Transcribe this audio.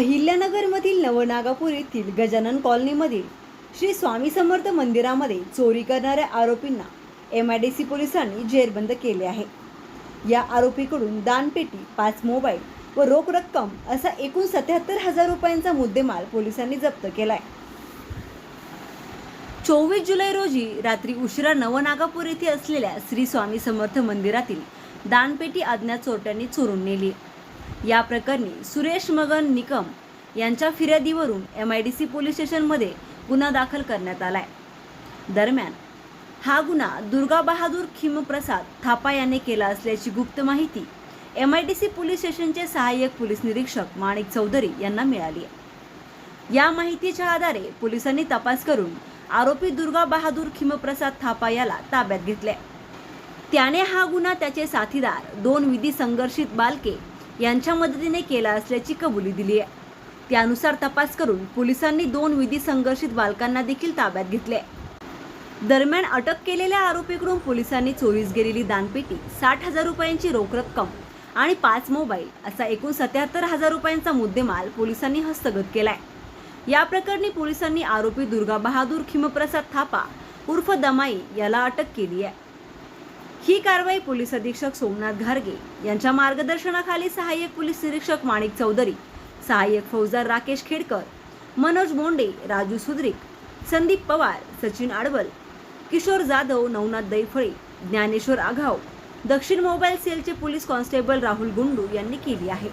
अहिल्यानगरमधील नवनागापूर येथील गजानन कॉलनीमधील श्री स्वामी समर्थ मंदिरामध्ये चोरी करणाऱ्या आरोपींना एम आय डी सी पोलिसांनी जेरबंद केले आहे. या आरोपीकडून दानपेटी पाच मोबाईल व रोख रक्कम असा एकूण सत्याहत्तर हजार रुपयांचा मुद्देमाल पोलिसांनी जप्त केला आहे चोवीस जुलै रोजी रात्री उशिरा नवनागापूर येथे असलेल्या श्री स्वामी समर्थ मंदिरातील दानपेटी अज्ञात चोरट्यांनी चोरून नेली. या प्रकरणी सुरेश मगन निकम यांच्या फिर्यादीवरून M I D C police स्टेशनमध्ये गुन्हा दाखल करण्यात आलाय. दरम्यान हा गुन्हा दुर्गा बहादूर खिमप्रसाद थापा याने केला असल्याची गुप्त माहिती M I D C police स्टेशनचे सहाय्यक पोलीस निरीक्षक माणिक चौधरी यांना मिळाली आहे. या माहितीच्या आधारे पोलिसांनी तपास करून आरोपी दुर्गा बहादूर खिमप्रसाद थापा याला ताब्यात घेतले त्याने हा गुन्हा त्याचे साथीदार दोन विधी संघर्षित बालके यांच्या मदतीने केला असल्याची कबुली दिली आहे. त्यानुसार तपास करून पोलिसांनी दोन विधी संघर्षित बालकांना देखील ताब्यात घेतले. दरम्यान अटक केलेल्या आरोपीकडून पोलिसांनी चोरीस गेलेली दानपेटी साठ हजार रुपयांची रोख रक्कम आणि पाच मोबाईल असा एकूण सत्याहत्तर हजार रुपयांचा मुद्देमाल पोलिसांनी हस्तगत केलाय. या प्रकरणी पोलिसांनी आरोपी दुर्गा बहादूर खिमप्रसाद थापा उर्फ दमाई याला अटक केली आहे. ही कारवाई पोलीस अधीक्षक सोमनाथ घारगे यांच्या मार्गदर्शनाखाली सहाय्यक पोलीस निरीक्षक माणिक चौधरी सहाय्यक फौजदार राकेश खेडकर मनोज बोंडे राजू सुद्रिक संदीप पवार सचिन आडवल किशोर जाधव नवनाथ दैफळे ज्ञानेश्वर आघाव दक्षिण मोबाईल सेलचे पोलीस कॉन्स्टेबल राहुल गुंडू यांनी केली आहे.